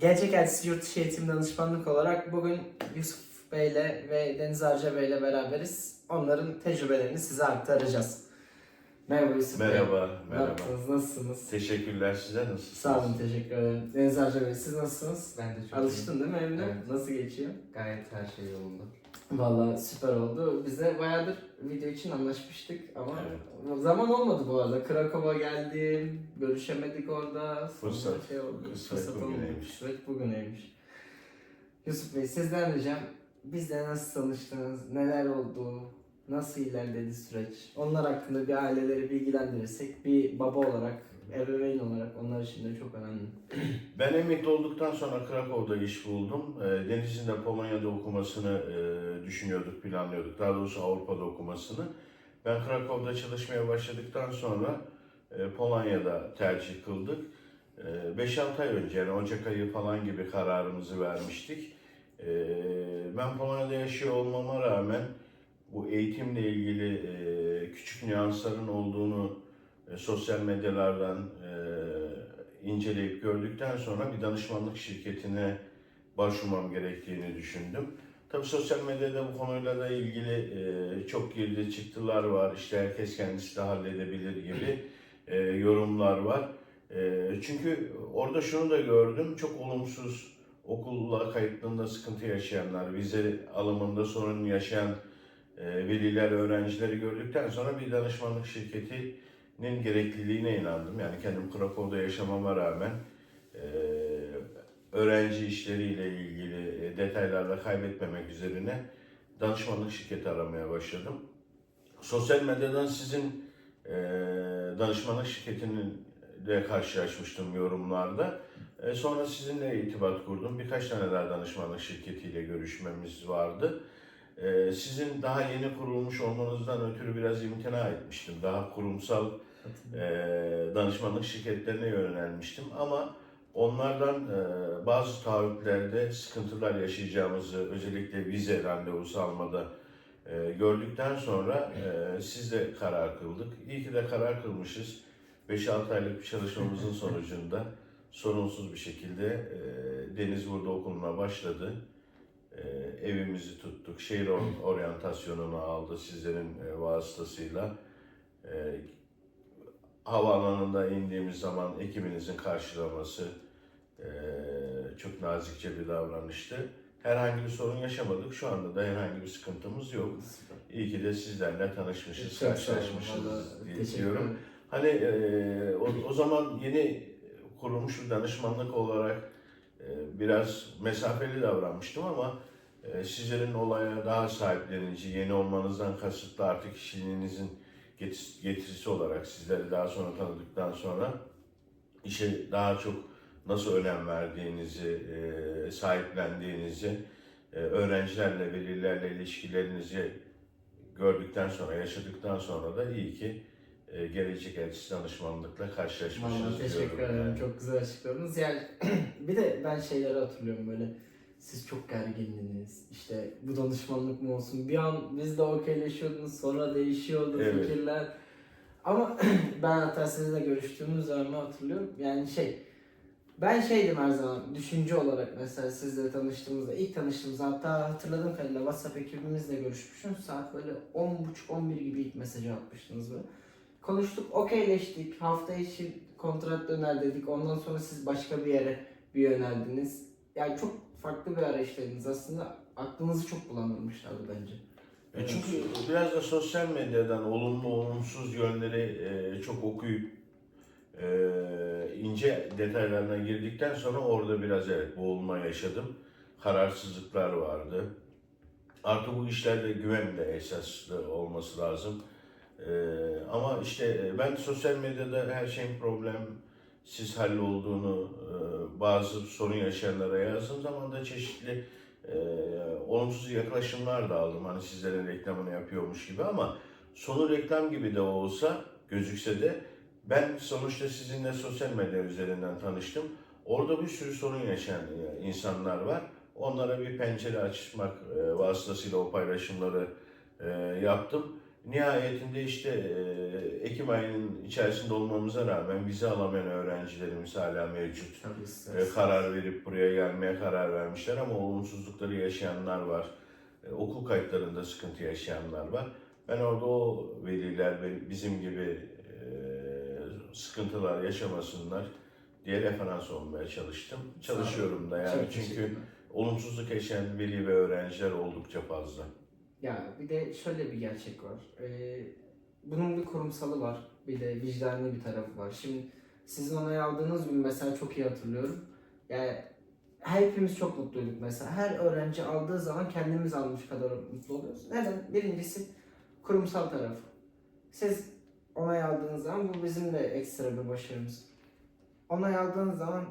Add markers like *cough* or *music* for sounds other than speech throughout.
Gerçek Elçisi Yurt Dışı Eğitim Danışmanlık olarak bugün Yusuf Bey'le ve Deniz Arca Bey'le beraberiz. Onların tecrübelerini size aktaracağız. Merhaba Yusuf Bey. Merhaba, Ne merhaba. yaptınız? Nasılsınız? Teşekkürler size nasılsınız? Sağ olun, teşekkür ederim. Deniz Arca Bey, siz nasılsınız? Ben de çok Alıştın değil mi evine? Evet. Nasıl geçiyor? Gayet her şey yolunda. Vallahi süper oldu. Biz de bayağıdır video için anlaşmıştık ama Evet. zaman olmadı bu arada. Krakow'a geldim, görüşemedik orada. Fırsat- şey oldu. Fırsat olmadı. bugüneymiş. Kısmet bugüneymiş. Yusuf Bey sizden ricam bizle nasıl tanıştınız, neler oldu, nasıl ilerledi süreç? Onlar hakkında bir aileleri bilgilendirirsek bir baba olarak, ebeveyn olarak onlar için de çok önemli. *clears throat* Ben emekli olduktan sonra Krakow'da iş buldum. Ee, Deniz'in de Polonya'da okumasını e, düşünüyorduk, planlıyorduk. Daha doğrusu Avrupa'da okumasını. Ben Krakow'da çalışmaya başladıktan sonra e, Polonya'da tercih kıldık. 5-6 ay önce yani Ocak ayı falan gibi kararımızı vermiştik. E, Ben Polonya'da yaşıyor olmama rağmen bu eğitimle ilgili e, küçük nüansların olduğunu e, sosyal medyalardan e, inceleyip gördükten sonra bir danışmanlık şirketine başvurmam gerektiğini düşündüm. Tabii sosyal medyada bu konuyla da ilgili e, çok girdi çıktılar var. İşte herkes kendisi de halledebilir gibi e, yorumlar var. E, çünkü orada şunu da gördüm. Çok olumsuz okulla kayıtlığında sıkıntı yaşayanlar, vize alımında sorun yaşayan e, veliler, öğrencileri gördükten sonra bir danışmanlık şirketinin gerekliliğine inandım. Yani kendim Krakow'da yaşamama rağmen e, öğrenci işleriyle ilgili e, detaylarla kaybetmemek üzerine danışmanlık şirketi aramaya başladım. Sosyal medyadan sizin e, danışmanlık şirketinin de karşılaşmıştım yorumlarda. E, sonra sizinle irtibat kurdum. Birkaç tane daha danışmanlık şirketiyle görüşmemiz vardı. Ee, sizin daha yeni kurulmuş olmanızdan ötürü biraz imtina etmiştim. Daha kurumsal e, danışmanlık şirketlerine yönelmiştim ama onlardan e, bazı taahhütlerde sıkıntılar yaşayacağımızı özellikle vize randevusu almada e, gördükten sonra e, sizle karar kıldık. İyi ki de karar kılmışız. 5-6 aylık bir çalışmamızın *laughs* sonucunda sorunsuz bir şekilde e, Deniz burada okuluna başladı. E, evimizi tuttuk. Şehir or- oryantasyonunu aldı sizlerin e, vasıtasıyla. E, havaalanında indiğimiz zaman ekibinizin karşılaması e, çok nazikçe bir davranıştı. Herhangi bir sorun yaşamadık. Şu anda da herhangi bir sıkıntımız yok. İyi ki de sizlerle tanışmışız, karşılaşmışız diye diyorum. Hani e, o, o zaman yeni kurulmuş bir danışmanlık olarak biraz mesafeli davranmıştım ama e, sizlerin olaya daha sahiplenici, yeni olmanızdan kasıtlı artık kişiliğinizin getir- getirisi olarak sizleri daha sonra tanıdıktan sonra işe daha çok nasıl önem verdiğinizi, e, sahiplendiğinizi, e, öğrencilerle, velilerle ilişkilerinizi gördükten sonra, yaşadıktan sonra da iyi ki e, gelecek elçisi danışmanlıkla karşılaşmışız Vallahi teşekkür diyorum ederim. yani. Çok güzel açıkladınız. Yani *clears throat* bir de ben şeyleri hatırlıyorum böyle. Siz çok gergindiniz. İşte bu danışmanlık mı olsun? Bir an biz de okeyleşiyordunuz. Sonra değişiyordu Evet. fikirler. Ama *clears throat* ben hatta sizinle görüştüğümüz zaman hatırlıyorum. Yani şey ben şeydim her zaman düşünce olarak mesela sizle tanıştığımızda ilk tanıştığımızda hatta hatırladığım kadarıyla WhatsApp ekibimizle görüşmüşüm. Saat böyle 10.30-11 gibi ilk mesajı atmıştınız böyle. Konuştuk, okeyleştik. Hafta içi kontrat döner dedik. Ondan sonra siz başka bir yere bir yöneldiniz. Yani çok farklı bir arayıştaydınız. Aslında aklınızı çok bulandırmışlardı bence. E çünkü biraz da sosyal medyadan olumlu olumsuz yönleri e, çok okuyup e, ince detaylarına girdikten sonra orada biraz evet boğulma yaşadım. Kararsızlıklar vardı. Artı bu işlerde güven de esaslı olması lazım. E, ama işte e, ben sosyal medyada her şeyin problem siz hallolduğunu e, bazı sorun yaşayanlara yazdığım zaman da çeşitli e, olumsuz yaklaşımlar da aldım. Hani sizlerin reklamını yapıyormuş gibi ama sonu reklam gibi de olsa gözükse de ben sonuçta sizinle sosyal medya üzerinden tanıştım. Orada bir sürü sorun yaşayan e, insanlar var. Onlara bir pencere açmak e, vasıtasıyla o paylaşımları e, yaptım. Nihayetinde işte e, Ekim ayının içerisinde olmamıza rağmen vize alamayan öğrencilerimiz hala mevcut. Tabii E, karar verip buraya gelmeye karar vermişler ama olumsuzlukları yaşayanlar var. E, okul kayıtlarında sıkıntı yaşayanlar var. Ben orada o veliler ve bizim gibi e, sıkıntılar yaşamasınlar diye referans olmaya çalıştım. Çalışıyorum da yani çünkü olumsuzluk yaşayan veli ve öğrenciler oldukça fazla. Ya bir de şöyle bir gerçek var. Ee, bunun bir kurumsalı var. Bir de vicdani bir tarafı var. Şimdi sizin onay aldığınız gün mesela çok iyi hatırlıyorum. Yani hepimiz çok mutluyduk mesela. Her öğrenci aldığı zaman kendimiz almış kadar mutlu oluyoruz. Neden? Birincisi kurumsal tarafı. Siz onay aldığınız zaman bu bizim de ekstra bir başarımız. Onay aldığınız zaman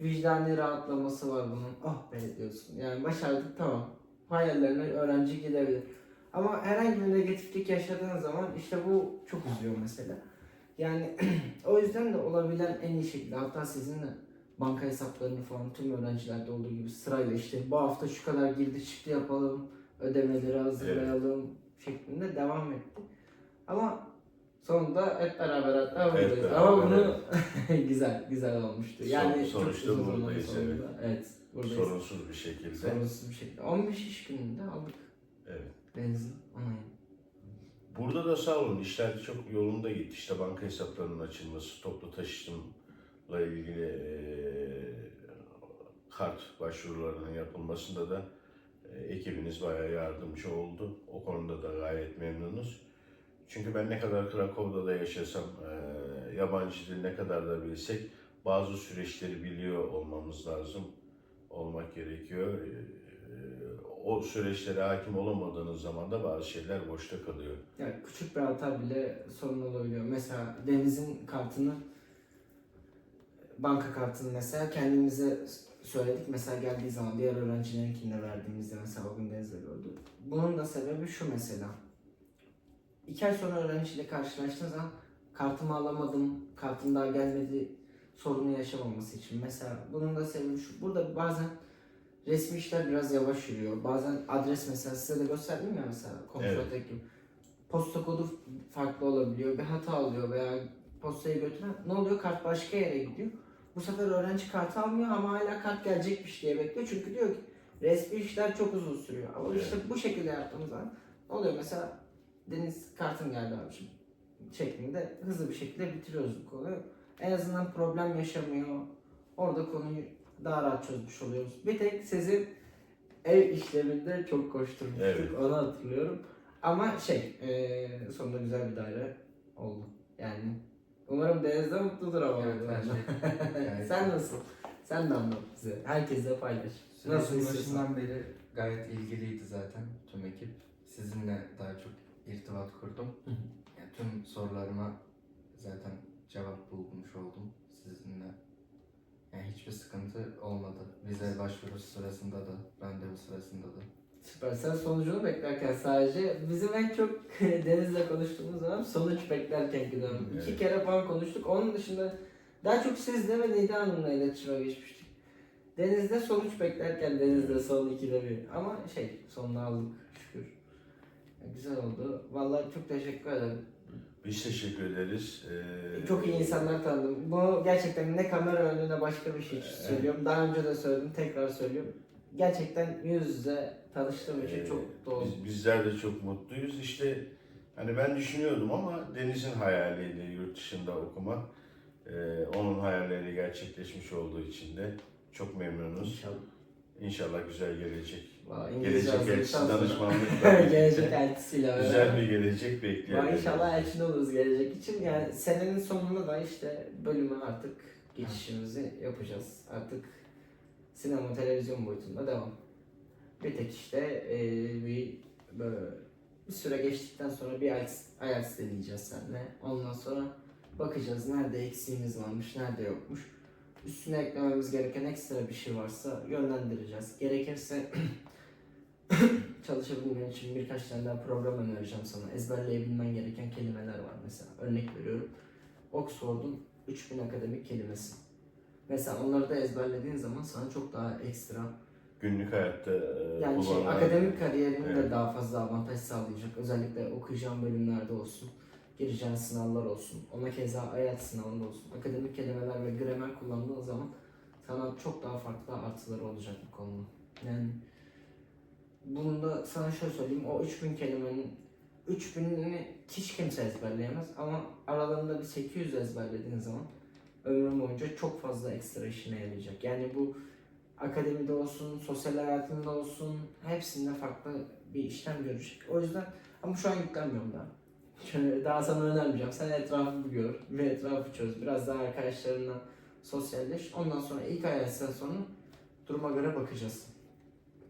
vicdani rahatlaması var bunun. Oh be diyorsun. Yani başardık tamam hayallerine öğrenci gidebilir. Ama herhangi bir negatiflik yaşadığın zaman işte bu çok üzüyor mesela. Yani *clears throat* o yüzden de olabilen en iyi şekilde hatta sizinle banka hesaplarını falan tüm öğrencilerde olduğu gibi sırayla işte bu hafta şu kadar girdi çıktı yapalım, ödemeleri hazırlayalım şeklinde devam etti. Ama sonunda hep beraber hatta Hep buradayız. beraber, Ama bunu *laughs* güzel güzel olmuştu. Yani Son- sonuçta çok uzun zamanın buradayız, sonunda. Evet. Buradayız. Sorunsuz bir şekilde. Sorunsuz bir şekilde. 15 iş gününde aldık Evet. benzin onayını. Burada da sağ olun işler çok yolunda gitti. İşte banka hesaplarının açılması, toplu taşımla ilgili eee, kart başvurularının yapılmasında da ekibiniz bayağı yardımcı oldu. O konuda da gayet memnunuz. Çünkü ben ne kadar Krakow'da da yaşasam, yabancı dil ne kadar da bilsek bazı süreçleri biliyor olmamız lazım. Olmak gerekiyor. Eee, o süreçlere hakim olamadığınız zaman da bazı şeyler boşta kalıyor. Yani küçük bir hata bile sorun olabiliyor. Mesela Deniz'in kartını banka kartını mesela kendimize söyledik. Mesela geldiği zaman diğer öğrencilerinkini verdiğimizde mesela o gün Deniz'le gördü. Bunun da sebebi şu mesela. İki ay sonra öğrenciyle karşılaştığın zaman kartımı alamadım, kartım daha gelmedi sorunu yaşamaması için. Mesela bunun da sebebi şu. Burada bazen resmi işler biraz yavaş yürüyor. Bazen adres mesela size de gösterdim ya mesela kontroldeki gibi. Posta kodu farklı olabiliyor. Bir hata alıyor veya postayı götüren ne oluyor? Kart başka yere gidiyor. Bu sefer öğrenci kartı almıyor ama hala kart gelecekmiş diye bekliyor. Çünkü diyor ki resmi işler çok uzun sürüyor. Ama işte bu şekilde yaptığımız zaman ne oluyor? Mesela Deniz kartın geldi abiciğim şeklinde hızlı bir şekilde bitiriyoruz bu konuyu. En azından problem yaşamıyor. Orada konuyu daha rahat çözmüş oluyoruz. Bir tek sizin ev işleminde çok koşturmuştuk. Evet. Onu hatırlıyorum. Ama şey, eee, sonunda güzel bir daire oldu. Yani umarım Deniz de mutludur ama. Evet, arada. şey *laughs* gayet Sen nasıl? Sen de anlat bize. Herkesle paylaş. Nasıl istiyorsan. başından beri gayet ilgiliydi zaten tüm ekip. Sizinle daha çok irtibat kurdum. Hı hı. Yani tüm sorularıma zaten cevap bulmuş oldum sizinle. Yani hiçbir sıkıntı olmadı. Vize başvurusu sırasında da, randevu sırasında da. Süper. Sen sonucunu beklerken sadece bizim en çok *laughs* Deniz'le konuştuğumuz zaman sonuç beklerken gidiyorum. Evet. İki kere falan konuştuk. Onun dışında daha çok sizle ve Nida Hanım'la iletişime geçmiştik. Deniz'de sonuç beklerken Deniz'de son ikide bir. Ama şey sonunu aldık şükür. Güzel oldu. Vallahi çok teşekkür ederim. Biz teşekkür ederiz. Ee, Çok iyi insanlar tanıdım. Bu gerçekten ne kamera önünde başka bir şey için söylüyorum. Daha önce de söyledim, tekrar söylüyorum. Gerçekten yüz yüze tanıştığım için Ee, çok oldum. Biz, bizler de çok mutluyuz. İşte hani ben düşünüyordum ama Deniz'in hayaliydi yurt dışında okumak. Ee, onun hayalleri gerçekleşmiş olduğu için de çok memnunuz. İnşallah. İnşallah güzel gelecek. İngilizce Gelecek hazırlıktan elçisi danışmanlıkla *laughs* gelecek elçisiyle beraber. güzel bir gelecek bekliyoruz. Vay, İnşallah elçin oluruz gelecek için. Yani senenin sonunda da işte bölüme artık geçişimizi yapacağız. Artık sinema, televizyon boyutunda devam. Bir tek işte eee, bir böyle bir süre geçtikten sonra bir IELTS, IELTS deneyeceğiz seninle. Ondan sonra bakacağız nerede eksiğimiz varmış, nerede yokmuş. Üstüne eklememiz gereken ekstra bir şey varsa yönlendireceğiz. Gerekirse *coughs* çalışabilmen için birkaç tane daha program önereceğim sana. Ezberleyebilmen gereken kelimeler var mesela. Örnek veriyorum. Oxford'un 3000 akademik kelimesi. Mesela onları da ezberlediğin zaman sana çok daha ekstra günlük hayatta e, Yani şey, akademik kariyerinde Evet. de daha fazla avantaj sağlayacak. Özellikle okuyacağın bölümlerde olsun, gireceğin sınavlar olsun, ona keza IELTS sınavında olsun. Akademik kelimeler ve gramer kullandığın zaman sana çok daha farklı artıları olacak bu konuda. Yani bunu da sana şöyle söyleyeyim, o 3000 kelimenin 3000'ini hiç kimse ezberleyemez ama aralarında bir 800 ezberlediğin zaman ömrün boyunca çok fazla ekstra işine yarayacak. Yani bu akademide olsun, sosyal hayatında olsun hepsinde farklı bir işlem görecek. O yüzden ama şu an yüklenmiyorum daha. Daha sana önermeyeceğim. Sen etrafı gör ve etrafı çöz. Biraz daha arkadaşlarınla sosyalleş. Ondan sonra ilk IELTS'ten sonra duruma göre bakacağız.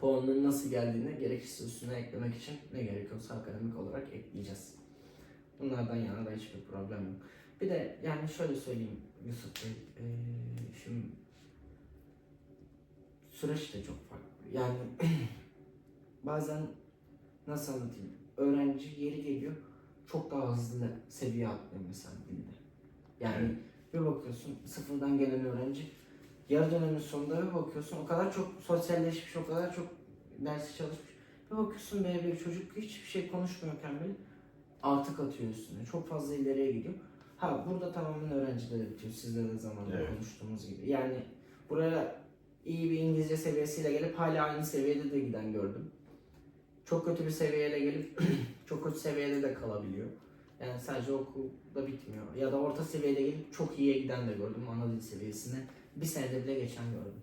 Puanların nasıl geldiğini gerekirse üstüne eklemek için ne gerekiyorsa akademik olarak ekleyeceğiz. Bunlardan yana da hiçbir problem yok. Bir de yani şöyle söyleyeyim Yusuf Bey. eee, şimdi süreç de çok farklı. Yani *clears throat* bazen nasıl anlatayım? Öğrenci çok daha hızlı seviye atlıyor mesela dilde. Yani bir bakıyorsun sıfırdan gelen öğrenci yarı dönemin sonunda bir bakıyorsun o kadar çok sosyalleşmiş, o kadar çok dersi çalışmış. Bir bakıyorsun böyle bir çocuk hiçbir şey konuşmuyorken bile artık atıyor üstüne. Çok fazla ileriye gidiyor. Ha burada tamamen öğrencilere bitiyor. Sizle de zamanında Evet. konuştuğumuz gibi. Yani buraya iyi bir İngilizce seviyesiyle gelip hala aynı seviyede de giden gördüm. Çok kötü bir seviyeyle gelip *clears throat* çok kötü seviyede de kalabiliyor. Yani sadece okulda bitmiyor. Ya da orta seviyede gelip çok iyiye giden de gördüm ana dil seviyesine. Bir senede bile geçen gördüm.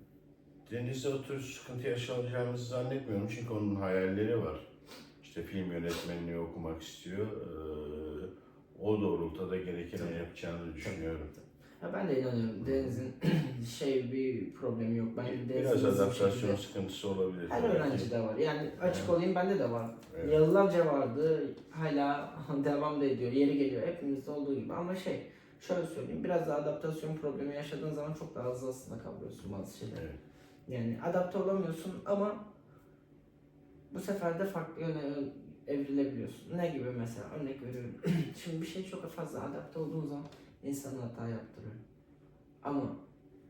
Deniz'de o tür sıkıntı yaşayacağımızı zannetmiyorum çünkü onun hayalleri var. İşte film yönetmenliği okumak istiyor. Ee, o doğrultuda gerekeni yapacağını düşünüyorum. Ya ben de inanıyorum Deniz'in *clears throat* şey bir problemi yok. Ben Deniz'in Biraz adaptasyon sıkıntısı olabilir. Her belki. öğrencide var. Yani açık Evet. olayım bende de var. Evet. Yıllarca vardı. Hala *laughs* devam da ediyor. Yeri geliyor. Hepimizde olduğu gibi. Ama şey şöyle söyleyeyim. Biraz da adaptasyon problemi yaşadığın zaman çok daha hızlı aslında kavrıyorsun bazı şeyleri. Evet. Yani adapte olamıyorsun ama bu sefer de farklı yöne evrilebiliyorsun. Ne gibi mesela? Örnek veriyorum. *clears throat* Şimdi bir şey çok fazla adapte olduğun zaman insana hata yaptırıyor. Ama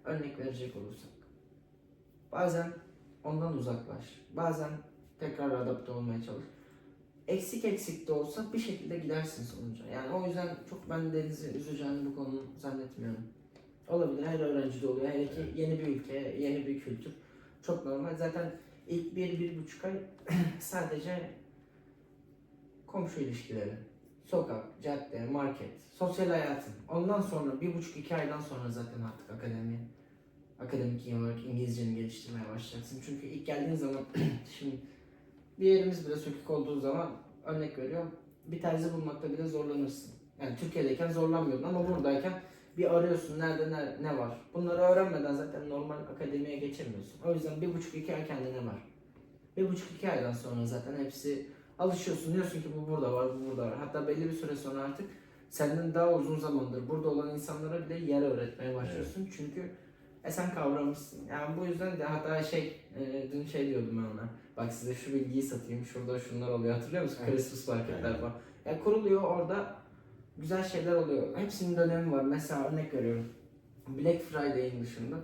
örnek verecek olursak bazen ondan uzaklaş. Bazen tekrar adapte olmaya çalış. Eksik eksik de olsa bir şekilde gidersin sonuca. Yani o yüzden çok ben Deniz'i üzeceğini bu konu zannetmiyorum. Olabilir her öğrencide oluyor. Hele ki yeni bir ülke, yeni bir kültür. Çok normal. Zaten ilk bir, bir buçuk ay *clears throat* sadece komşu ilişkileri, sokak, cadde, market, sosyal hayatın. Ondan sonra bir buçuk iki aydan sonra zaten artık akademi, akademik olarak İngilizceni geliştirmeye başlayacaksın. Çünkü ilk geldiğin zaman *clears throat* şimdi bir yerimiz bile sökük olduğu zaman örnek veriyorum bir terzi bulmakta bile zorlanırsın. Yani Türkiye'deyken zorlanmıyordun ama buradayken bir arıyorsun nerede ne, ne var. Bunları öğrenmeden zaten normal akademiye geçemiyorsun. O yüzden bir buçuk iki ay kendine var. Bir buçuk iki aydan sonra zaten hepsi alışıyorsun. Diyorsun ki bu burada var, bu burada var. Hatta belli bir süre sonra artık senden daha uzun zamandır burada olan insanlara bile yer öğretmeye başlıyorsun. Çünkü e sen kavramışsın. Yani bu yüzden de hatta şey, e, dün şey diyordum ben ona. Bak size şu bilgiyi satayım, şurada şunlar oluyor. Hatırlıyor musun? Evet. Christmas marketler Evet. falan. Ya kuruluyor orada güzel şeyler oluyor. Hepsinin dönemi var. Mesela örnek veriyorum. Black Friday'in dışında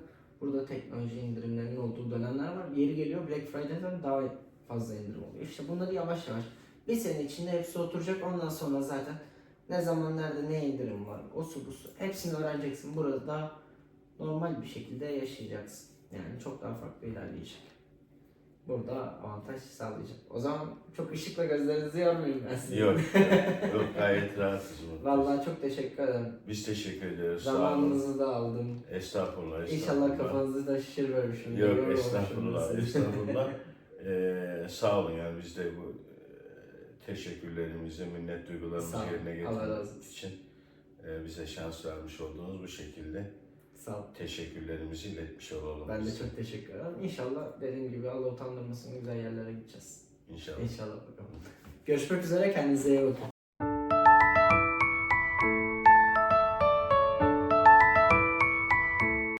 burada teknoloji indirimlerinin olduğu dönemler var. Yeri geliyor Black Friday'den daha fazla indirim oluyor. İşte bunları yavaş yavaş bir sene içinde hepsi oturacak. Ondan sonra zaten ne zaman nerede ne indirim var, o su bu su. Hepsini öğreneceksin. Burada daha normal bir şekilde yaşayacaksın. Yani çok daha farklı ilerleyecek. Burada avantaj sağlayacak. O zaman çok ışıkla gözlerinizi yormayayım ben size. *laughs* Yok, yok gayet rahatsız mı? Vallahi çok teşekkür ederim. Biz teşekkür olun. Zamanınızı da aldım. Estağfurullah, İnşallah estağfurullah. kafanızı da şişirmemişim. Yok yormamışımdır estağfurullah, sizi. estağfurullah. *laughs* Ee, sağ olun yani biz de bu e, teşekkürlerimizi, minnet duygularımızı Sağ olun, yerine getirmek için e, bize şans vermiş olduğunuz bu şekilde Sağ ol. teşekkürlerimizi iletmiş olalım. Ben de çok teşekkür ederim. İnşallah dediğim gibi Allah utandırmasın güzel yerlere gideceğiz. İnşallah. İnşallah bakalım. Görüşmek üzere kendinize iyi bakın.